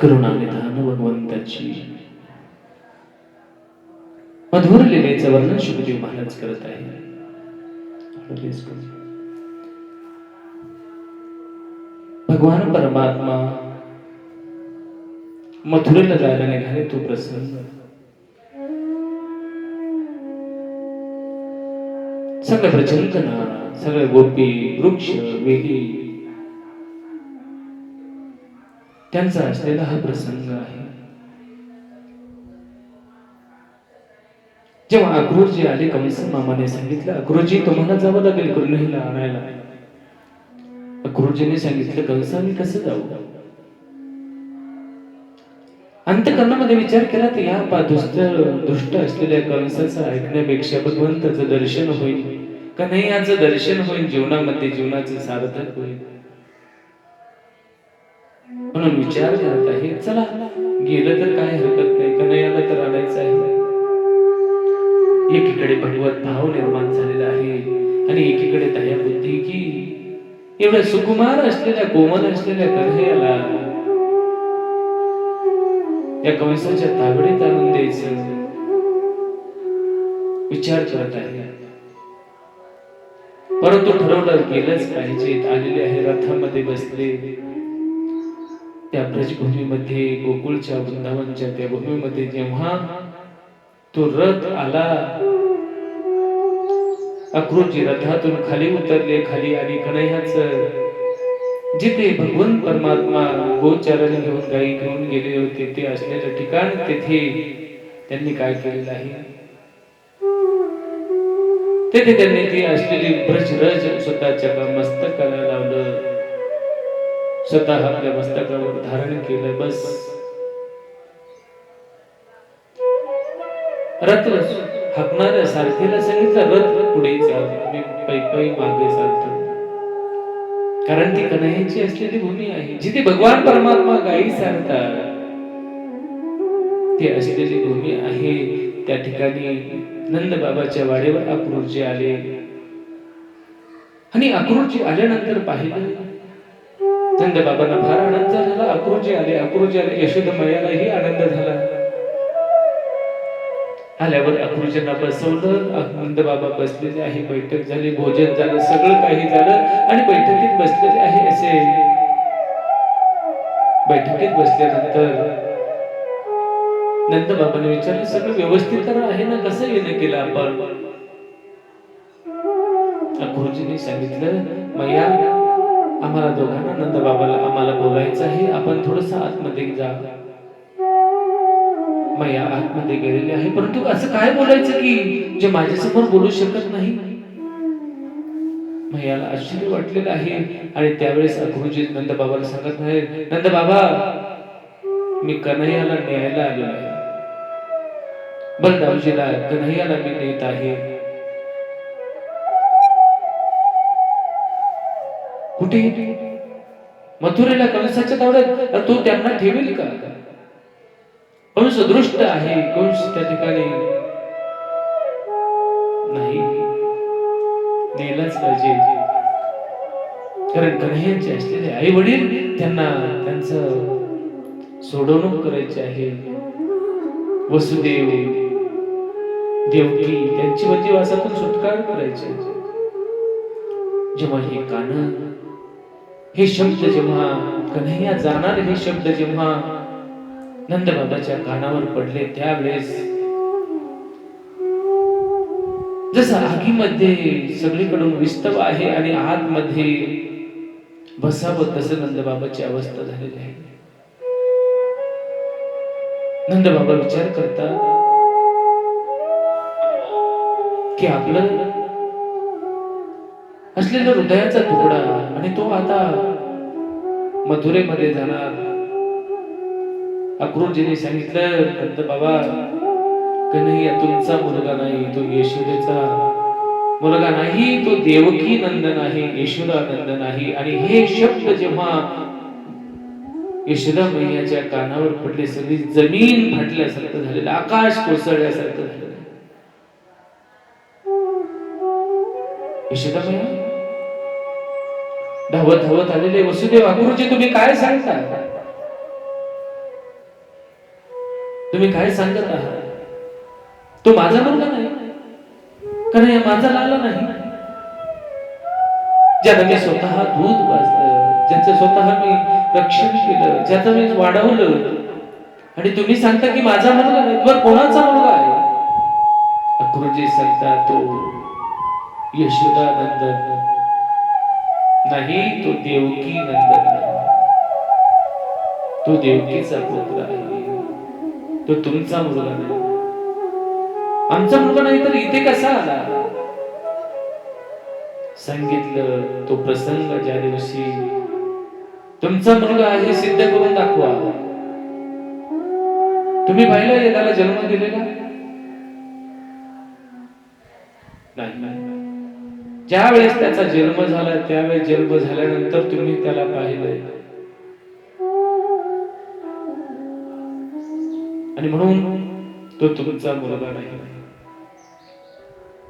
करुणानिधान भगवंताची. मधुर लिलेचं वर्णन शुभदेव महाराज करत आहे. भगवान परमात्मा मथुरेला जायला निघाले तो प्रसंग सगळे प्रचंदना सगळे गोपी वृक्ष वेगळी त्यांचा असलेला हा प्रसंग आहे. जेव्हा अक्रूरजी आले कंस मामाने सांगितलं अक्रूरजी तुम्हाला जावं लागेल कुर्णहीला आणायला. अक्रूरजीने सांगितलं कंस आम्ही कसं जाऊ? अंतकरणामध्ये विचार केला तर या पा- दुष्ट दुष्ट असलेल्या कंसाचं ऐकण्यापेक्षा भगवंताचं दर्शन होईल. का नाही याचं दर्शन होईल? जीवनामध्ये जीवनाचं सार्थक होईल. म्हणून विचार करत आहे चला गेलं तर काय हरकत नाही कन्हैयाला तर आणायचं आहे. एकीकडे भगवत भाव निर्माण झालेला आहे आणि एकीकडे दया बुद्धी की एवढ्या सुकुमार असलेल्या कोमल असलेल्या कन्हैयाला या कंसाच्या ताबडीत आणून द्यायचं. विचार करत आहे. परंतु ठरवलं गेलंच पाहिजे आलेले आहे रथामध्ये बसले. त्या ब्रजभूमीमध्ये गोकुळच्या वृंदावनच्या त्या भूमीमध्ये जेव्हा तो रथ आला अक्रूरजी रथातून खाली उतरले खाली आणि कन्हैयाच जिथे भगवान परमात्मा गोचारण घेऊन गाई घेऊन गेले होते ते असलेलं ठिकाण तेथे त्यांनी काय केलेलं आहे? तेथे त्यांनी ती असलेली ब्रजरज स्वतःच्या मस्तकाला लावलं. स्वतः आपल्या मस्तकावर धारण केलं बस. रथ हकणाऱ्या सारथीला सांगितलं रथ पुढे चाल मी पै पै मागे चालतो. कारण ती कन्हैयाची असलेली भूमी आहे जिथे भगवान परमात्मा गायी ते ती असलेली भूमी आहे त्या ठिकाणी नंद बाबाच्या वाडेवर अक्रूरजी आले. आणि अक्रूरजी आल्यानंतर पाहिलं नंद बाबांना फार आनंद झाला. अक्रोजी आले अक्रोजी आले यशोद मयालाही आनंद झाला. आल्यावर अक्रूरजींना बसवलं. आनंद बाबा बसलेले आहे बैठक झाली भोजन झालं सगळं काही झालं आणि बैठकीत बसलेले आहे असे. बैठकीत बसल्यानंतर नंद बाबाने विचारलं सगळं व्यवस्थित तर आहे ना? कसं येणं केलं आपण? अक्रूरजीने सांगितलं मैया आम्हाला दोघांना नंद बाबाला आम्हाला बोलायचं आहे. आपण थोडस आतमध्ये जा. मैया आतमध्ये गेलेले आहे. परंतु असं काय बोलायचं की जे माझ्यासमोर बोलू शकत नाही? मैयाला आश्चर्य वाटलेलं आहे. आणि त्यावेळेस गुरुजी नंद बाबाला सांगत आहे नंद बाबा मी कन्हैयाला न्यायला आलेलो आहे. बलदावजीला कन्हैयाला मी नेत आहे. कुठे? मथुरेला कंसाच्या तावड्यात? तो त्यांना ठेवेल का? कंस दृष्ट आहे? कंस त्या ठिकाणी? नाही. नेलाच पाहिजे. कारण कन्हैयांचे असलेले आई वडील त्यांना त्यांचं सोडवणूक करायची आहे. वसुदेव देवकी त्यांची वतीवासातून सुटकार करायची जेव्हा हे कान हे शब्द जेव्हा कन्हैया जाणार हे शब्द जेव्हा नंद बाबाच्या कानावर पडले त्यावेळेस जसं आगीमध्ये सगळीकडून विस्तव आहे आणि आतमध्ये बसावं तसं नंदबाबाची अवस्था झालेली आहे. नंदबाबा विचार करतात की आपलं असलेला हृदयाचा तुकडा आणि तो आता मथुरेमध्ये जाणार. अक्रूरजीने सांगितलं नंद बाबा कन्हैया तुमचा मुलगा नाही तो यशोदेचा. मुलगा नाही तो देवकी नंदन आहे यशोदा नंदन आहे. आणि हे शब्द जेव्हा यशोदा मैयाच्या कानावर पडले सगळी जमीन फाटल्यासारखं झालेलं आकाश कोसळल्यासारखं झालेलं. यशोदा मैया धावत धावत आलेले वसुदेव गुरुजी तुम्ही काय सांगता? तुम्ही काय सांगत आहात? तो माझा मुलगा नाही. कारण या माझा लाला नाही. ज्याला मी स्वतः दूध पाजलं ज्याचं स्वतः मी रक्षण केलं ज्याचं मी वाढवलं आणि तुम्ही सांगता की माझा मुलगा नाही बर कोणाचा मुलगा आहे? अक्रुजी सांगता तो यशोदानंदन. नाही तो देवकी नंदन तो देवकीचा पुत्र आहे. तो तुमचा मुलगा नाही. आमचा मुलगा नाही तर इथे कसा आला? सांगितलं तो प्रसंग ज्या दिवशी तुमचा मुलगा आहे सिद्ध करून दाखवा. तुम्ही पाहिलं त्याला जन्म दिलेला? नाही नाही. वेळेस त्याचा जन्म झाला त्यावेळेस जन्म झाल्यानंतर तुम्ही त्याला पाहिलंय आणि म्हणून तो तुमचा मुलगा नाही.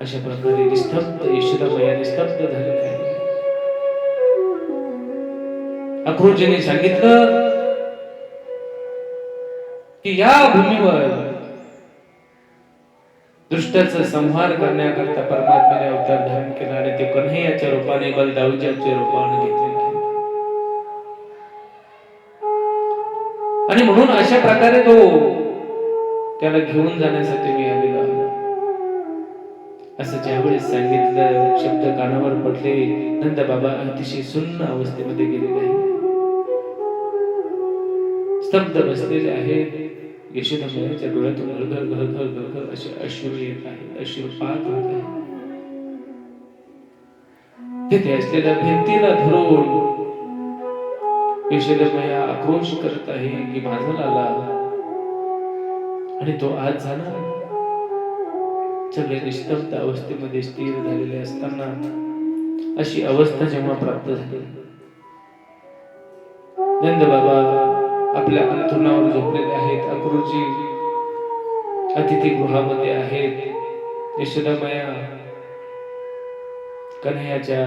अशा प्रकारे निस्तब्ध यशोदामया निस्तब्ध झाले आहे अक्रूरजीने सांगितलं की या भूमीवर दुष्टाचा संहार करण्याकरता परमात्म्याने अवतार धारण केला आणि ते कन्हैयाच्या रूपाने बलदाऊजाच्या रूपाने घेतले आणि म्हणून अशा प्रकारे तो त्याला घेऊन जाण्यासाठी मी आलेलो आहे. असं ज्यावेळेस सांगितलं शब्द कानावर पडले नंद बाबा अतिशय सुन्न अवस्थेमध्ये गेलेले आहे स्तब्ध बसलेले आहेत. यशोदाच्या डोळ्यातून घरघर घरघर घरघर असे अश्रू येत आहे अश्रू पाहत होत आहे तिथे असलेल्या भिंतीला धरून यशोदामया आक्रोश करत आहे की माझा लाला आणि तो आज झाला सगळे निस्तब्ध अवस्थेमध्ये स्थिर झालेले असताना अशी अवस्था जेव्हा प्राप्त झाली. नंद बाबा आपल्या अंथरुणावर झोपलेले आहेत. अक्रूजी अतिथी गृहामध्ये आहेत. यशोदामया कन्हैयाच्या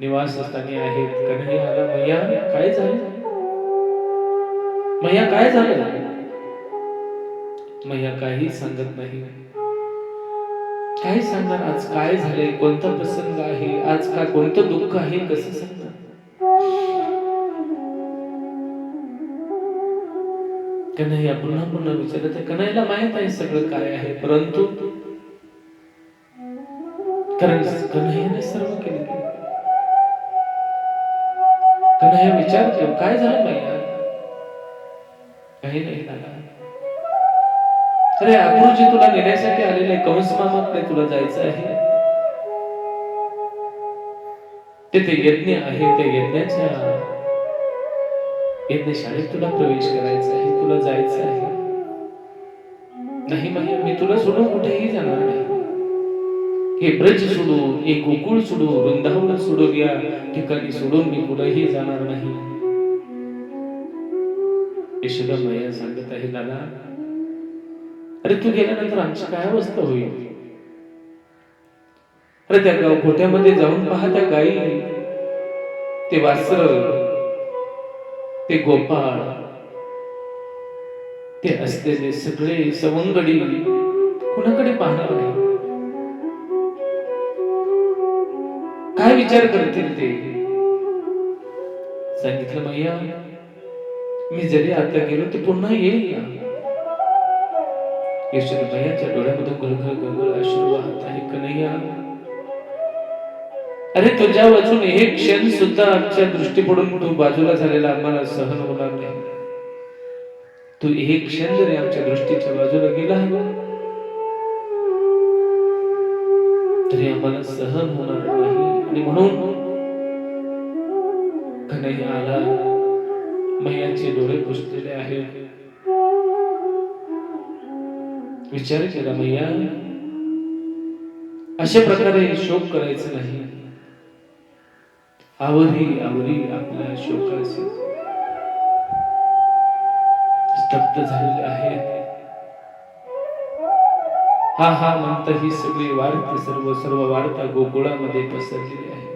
निवासस्थानी आहेत. कन्हयाला मैया काय झालं? मैया काय झालं? मैया काही सांगत नाही. काय सांगणार? आज काय झाले कोणता प्रसंग आहे? आज काय कोणतं दुःख आहे? कसं सांगणार कन्हैया पुन्हा पुन्हा विचारत आहे कन्हैयाला माहीत आहे सगळं काय आहे परंतु कारण कन्हैयाने सर्व केले. कन्हैया विचारतो काय झालं मैया काही नाही झालं अरे अक्रूरजी तुला नेण्यासाठी आलेले कंस मामाकडे तुला जायचं आहे. तेथे यज्ञ आहे त्या यज्ञाच्या यज्ञशाळेत तुला प्रवेश करायचा आहे तुला जायचं आहे नाही मैया मी तुला सोडून कुठेही जाणार नाही. हे ब्रज सोडून हे गोकुळ सोडून वृंदावन सोडून या ठिकाणी सोडून मी कुठेही जाणार नाही. यशोदा मैया सांगत आहे दादा अरे तू गेल्यानंतर आमची काय अवस्था होईल? अरे त्या गाव गोठ्यामध्ये जाऊन पहा त्या गाई ते वासर ते गोपाळ ते असलेले सगळे सवंगडी कुणाकडे पाहणार आहे? काय विचार करतील ते? सांगितलं मैया मी जरी आता गेलो ते पुन्हा येईल ना? यशोदयाच्या डोळ्यामधून गलगल गलगल अश्रू वाहत आहे कन्हैया अरे तुझ्या वाचून हे क्षण सुद्धा आमच्या दृष्टी पडून तू बाजूला झालेला आम्हाला सहन होणार नाही. तू हे क्षण जरी आमच्या दृष्टीच्या बाजूला गेला तरी आम्हाला सहन होणार नाही. आणि म्हणून कन्हैया आला. मैयाचे डोळे पुसलेले आहे विचार केला मैया अशा प्रकारे शोक करायचं नाही. आवरी आवरी आपल्या शोकाचे. स्तब्ध झालेले आहे. हा हा म्हणत ही सगळी वार्ता सर्व सर्व वार्ता गोकुळामध्ये पसरलेली आहे.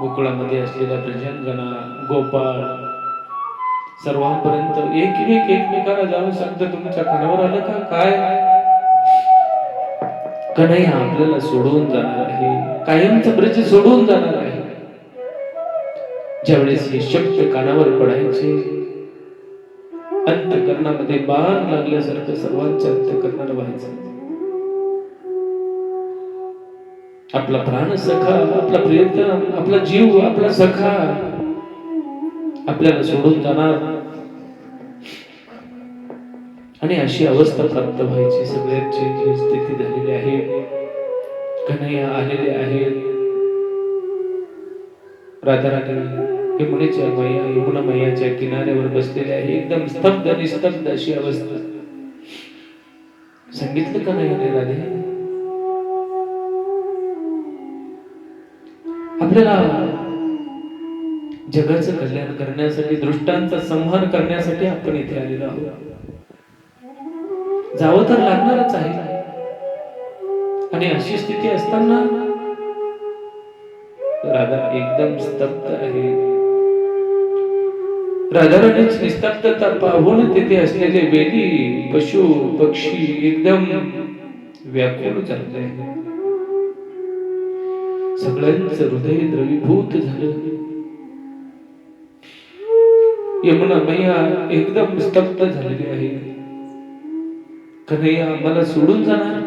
गोकुळामध्ये असलेल्या प्रजंगणा गोपाळ सर्वांपर्यंत एक एक एकमेकाला जाऊन सांगतं तुमच्या कानावर आलं का? काय? कन्हैया आपल्याला सोडून जाणार आहे. कायमचा ब्रज सोडून जाणार आहे. ज्यावेळेस हे शब्द कानावर पडायचे अंतकरणामध्ये बाण लागल्यासारखं सर्वांच्या अंतकरणाला व्हायचं. आपला प्राण सखा आपला प्रियतम आपला जीव आपला सखा आपल्याला सोडून जाणार. आणि अशी अवस्था प्राप्त व्हायची. सगळ्यांची जी स्थिती झालेली आहे कन्हैया आलेले आहेत. राधाराणी यमुनेच्या मैया यमुना मैयाच्या किनाऱ्यावर बसलेले आहे. एकदम स्तब्ध निस्तब्ध अशी अवस्था. सांगितलं का नाही राधे? आपल्याला जगाचं कल्याण करण्यासाठी दृष्टांचा संहार करण्यासाठी आपण इथे आलेलो आहोत. जावं तर लागणारच आहे. आणि अशी स्थिती असताना राधा एकदम स्तब्ध आहे. राधाराणीची निस्तब्धता पाहून तिथे असलेले वेली पशु पक्षी एकदम व्याकुळ झाले. सगळ्यांच हृदय द्रवीभूत झालं. यमुना मैया एकदम स्तब्ध झालेली आहे. कन्हैया आम्हाला सोडून जाणार?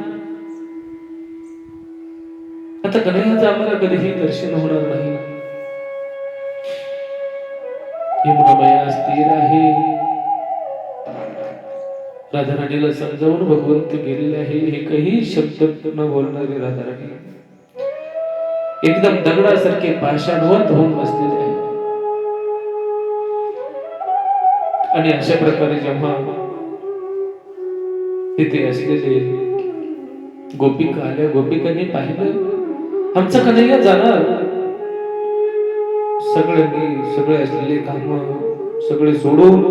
आता कन्हैयाचं आम्हाला कधीही दर्शन होणार नाही. यमुना स्थिर आहे. राधाराणीला समजावून भगवंत गेलेले आहे. हे काही शब्द न बोलणारे राधाराणी एकदम दगडासारखे पाषाणवत होऊन बसलेले आहे आणि अशा प्रकारे जेव्हा तिथे असलेले गोपिका आल्या. गोपिकांनी पाहिलं आमचा कन्हैया जाणार. सगळ्यांनी सगळे असलेले काम सगळे सोडून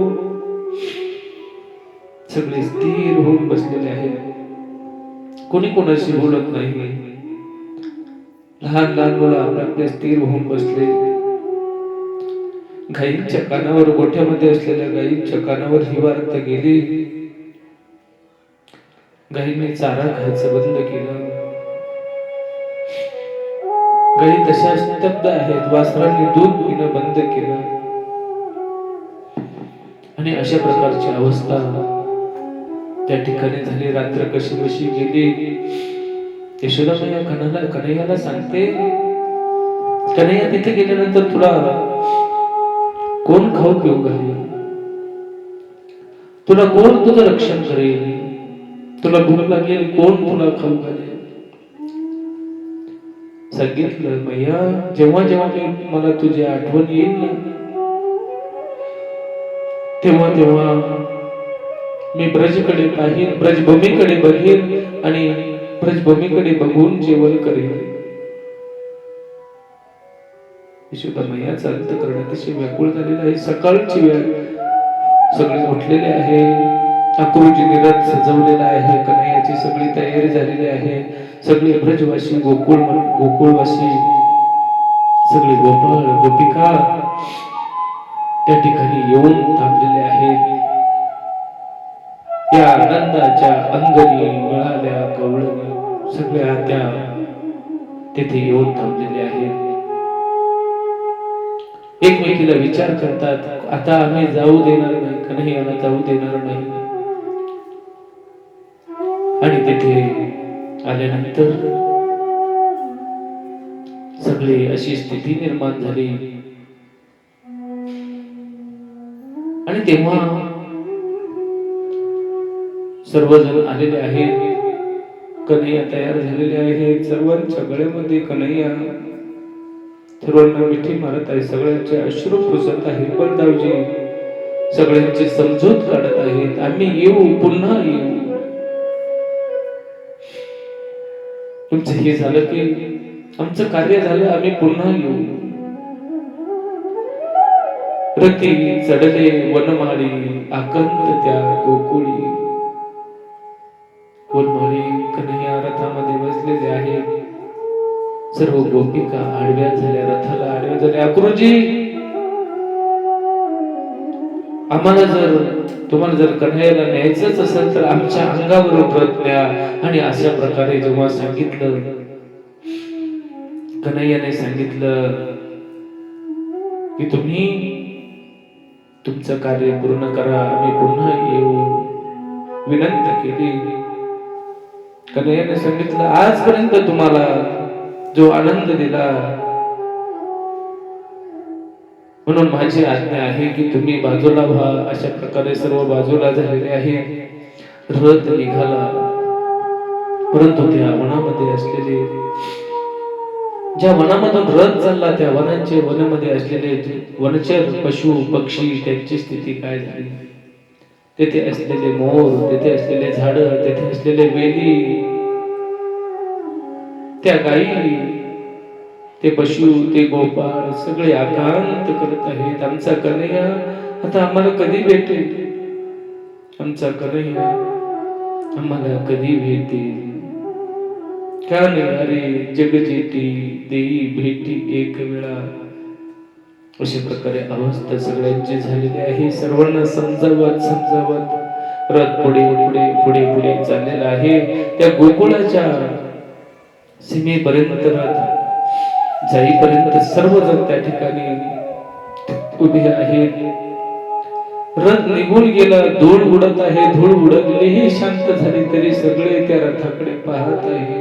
सगळे स्थिर होऊन बसलेले आहेत. कोणी कोणाशी बोलत नाही. लहान लहान मुलं आपल्या स्थिर होऊन बसले. गाईंच्या कानावर गोठ्यामध्ये असलेल्या गाईंच्या कानावर ही वार्ता गेली. गाईने चारा खायचं बंद केलं. गाई तशा स्तब्ध आहेत वासरांनी दूध पिणं बंद केलं. आणि अशा प्रकारची अवस्था त्या ठिकाणी झाली. रात्र कशी कशी गेली यशोदामया कन्हाला कन्हैयाला सांगते कन्हैया तिथे गेल्यानंतर तुला कोण खाऊ पिऊ घालेल? तुला कोण तुझं रक्षण करेल? तुला भूक लागेल कोण तुला खाऊ घालेल? सांगितलं मैया जेव्हा जेव्हा मला तुझी आठवण येईल ना तेव्हा तेव्हा मी ब्रजकडे पाहिन ब्रजभूमीकडे बघेन आणि ब्रजभूमीकडे बघून जेवण करेन. यशोदामय्याचा अंत करण्यात अतिशय व्याकुळ झालेला आहे. सकाळची वेळ सगळे उठलेले आहे. अक्रूजीने रथ सजवलेला आहे कन्हैयाची सगळी तयारी झालेली आहे. सगळे ब्रजवासी गोकुळ गोकुळवासी सगळे गोपाळ गोपिका त्या ठिकाणी येऊन थांबलेले आहेत. या आनंदाच्या अंगणी मिळाल्या कवळणी सगळ्या त्या तिथे येऊन थांबलेले आहेत. एकमेकीला विचार करतात आता आम्ही जाऊ देणार नाही कन्हैयाला जाऊ देणार नाही. आणि तिथे आल्यानंतर सगळी अशी स्थिती निर्माण झाली. आणि तेव्हा सर्वजण आलेले आहेत. कन्हैया तयार झालेले आहेत. सर्वांच्या गळ्यामध्ये कन्हैया. सर्वांना मिठी मारत आहे. सगळ्यांचे अश्रू पुसत आहे. बलदावजी सगळ्यांची समजूत काढत आहेत. आम्ही येऊ पुन्हा येऊ. आमचं हे झालं की आमचं कार्य झालं आम्ही पुन्हा येऊ. रती चढले वनमाळी आकंत त्या गोकुळी. वनमाळी कन्हैया रथामध्ये बसलेले आहेत. सर्व गोपिका आडव्या झाल्या रथाला आडव्या झाल्या. अक्रूजी आम्हाला जर तुम्हाला जर कन्हैयाला न्यायचंच असेल तर आमच्या अंगावर उतरत न्या आणि अशा प्रकारे जेव्हा सांगितलं कन्हैयाने सांगितलं की तुम्ही तुमचं कार्य पूर्ण करा आम्ही पुन्हा येऊ. विनंती केली. कन्हैयाने सांगितलं आजपर्यंत तुम्हाला जो आनंद दिला म्हणून माझी आज्ञा आहे की तुम्ही बाजूला व्हा. अशा प्रकारे सर्व बाजूला झालेले आहे. रथ निघाला. परंतु त्या वनामध्ये असलेले ज्या वनामधून रथ चालला त्या वनांचे वनामध्ये असलेले वनचर पशु पक्षी त्यांची स्थिती काय झाली? तेथे असलेले मोर तेथे असलेले झाड तेथे असलेले वेली त्या गायी ते पशु ते गोपाळ सगळे आकांत करत आहेत. आमचा कन्हैया आता आम्हाला कधी भेटेल? आमचा कन्हैया आम्हाला कधी भेटेल? का नाही अरे जगजेटी देई भेटी एक वेळा. अशा प्रकारे अवस्था सगळ्यांची झालेली आहे. सर्वांना समजावत समजावत रथ पुढे पुढे पुढे पुढे चाललेला आहे. त्या गोकुळाच्या सीमेपर्यंत रथ जाईपर्यंत सर्वजण त्या ठिकाणी उभे आहेत. रथ निघून गेला धूळ उडत आहे धूळ उडतलेही शांत झाली तरी सगळे त्या रथाकडे पाहत आहे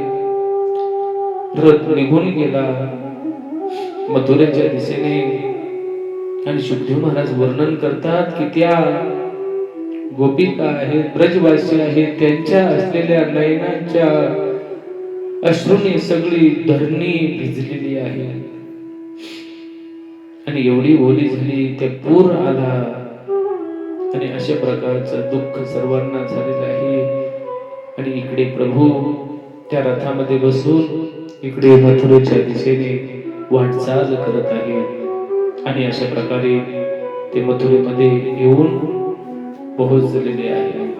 रथ निघून गेला. मथुरेच्या दिशेने आणि शुद्धी महाराज वर्णन करतात की त्या गोपिका आहेत ब्रजवासी आहेत त्यांच्या असलेल्या नयनाच्या अश्रूने सगळी धरणी भिजलेली आहे. आणि एवढी ओली झाली ते पूर आला. आणि अशा प्रकारचं दुःख सर्वांना झालेलं आहे. आणि इकडे प्रभू त्या रथामध्ये बसून इकडे मथुरेच्या दिशेने वाटचाल करत आहे. आणि अशा प्रकारे ते मथुरेमध्ये येऊन पोहोचलेले आहे.